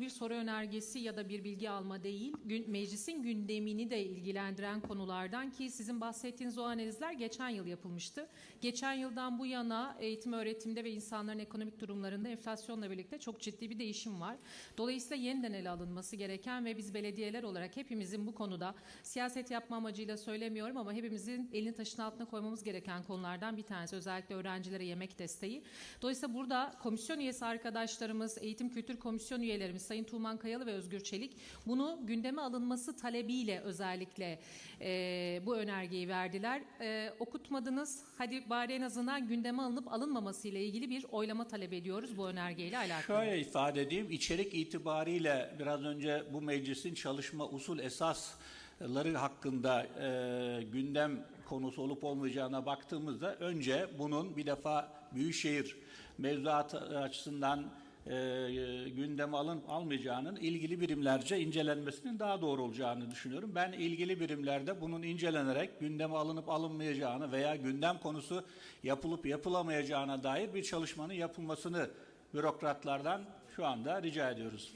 bir soru önergesi ya da bir bilgi alma değil, gün, meclisin gündemini de ilgilendiren konulardan ki sizin bahsettiğiniz o analizler geçen yıl yapılmıştı. Geçen yıldan bu yana eğitim öğretimde ve insanların ekonomik durumlarında enflasyonla birlikte çok ciddi bir değişim var. Dolayısıyla yeniden ele alınması gereken ve biz belediyeler olarak hepimizin bu konuda siyaset yapma amacıyla söylemiyorum ama hepimizin elini taşın altına koymamız gereken konulardan bir tanesi özellikle öğrencilere yemek desteği. Dolayısıyla burada komisyon üyesi arkadaşlarımız, eğitim kültür komisyon üyelerimiz Sayın Tuğman Kayalı ve Özgür Çelik bunu gündeme alınması talebiyle özellikle e, bu önergeyi verdiler. E, okutmadınız. Hadi bari en azından gündeme alınıp alınmaması ile ilgili bir oylama talep ediyoruz bu önergeyle alakalı. Şöyle ifade edeyim, içerik itibariyle biraz önce bu meclisin çalışma usul esasları hakkında e, gündem konusu olup olmayacağına baktığımızda önce bunun bir defa Büyükşehir mevzuatı açısından e, gündeme alın almayacağının ilgili birimlerce incelenmesinin daha doğru olacağını düşünüyorum. Ben ilgili birimlerde bunun incelenerek gündeme alınıp alınmayacağını veya gündem konusu yapılıp yapılamayacağına dair bir çalışmanın yapılmasını bürokratlardan şu anda rica ediyoruz.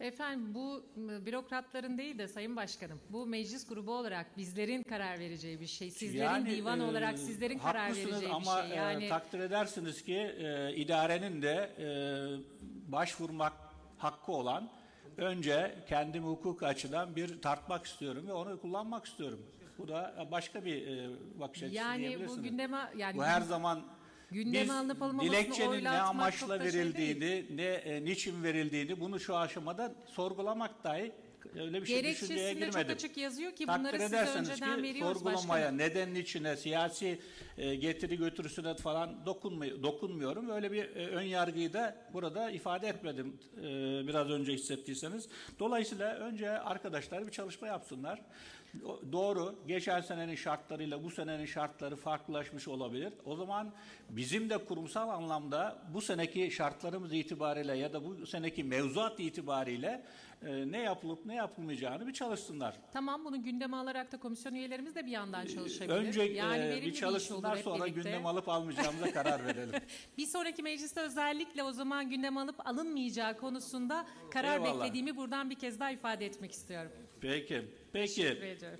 Efendim bu bürokratların değil de Sayın Başkanım bu meclis grubu olarak bizlerin karar vereceği bir şey. Sizlerin Yani, divan e, olarak sizlerin karar vereceği ama bir şey. e, Yani takdir edersiniz ki e, idarenin de e, başvurmak hakkı olan önce kendimi hukuk açıdan bir tartmak istiyorum ve onu kullanmak istiyorum. Bu da başka bir e, bakış açısı yani diyebilirsiniz. bu gündeme yani Bu her zaman Gündeme biz alınıp alınmamasını dilekçenin ne oylatmak amaçla da şey verildiğini, ne e, niçin verildiğini bunu şu aşamada sorgulamak dahi öyle bir şey düşünceye gerekçesinde çok girmedim. açık yazıyor ki Takdir bunları size önceden ki veriyoruz sorgulamaya, başkanım. neden içine, siyasi e, getiri götürüsüne falan dokunmuyor, dokunmuyorum. Öyle bir e, ön yargıyı da burada ifade etmedim e, biraz önce hissettiyseniz. Dolayısıyla önce arkadaşlar bir çalışma yapsınlar. Doğru, geçen senenin şartlarıyla bu senenin şartları farklılaşmış olabilir. O zaman bizim de kurumsal anlamda bu seneki şartlarımız itibariyle ya da bu seneki mevzuat itibariyle e, ne yapılıp ne yapılmayacağını bir çalışsınlar. Tamam bunu gündeme alarak da komisyon üyelerimiz de bir yandan çalışabilir. Önce yani e, bir çalışsınlar hep sonra birlikte. gündem alıp almayacağımıza karar verelim. Bir sonraki mecliste özellikle o zaman gündem alıp alınmayacağı konusunda karar Eyvallah. beklediğimi buradan bir kez daha ifade etmek istiyorum. Peki. Peki. Teşekkür ediyorum.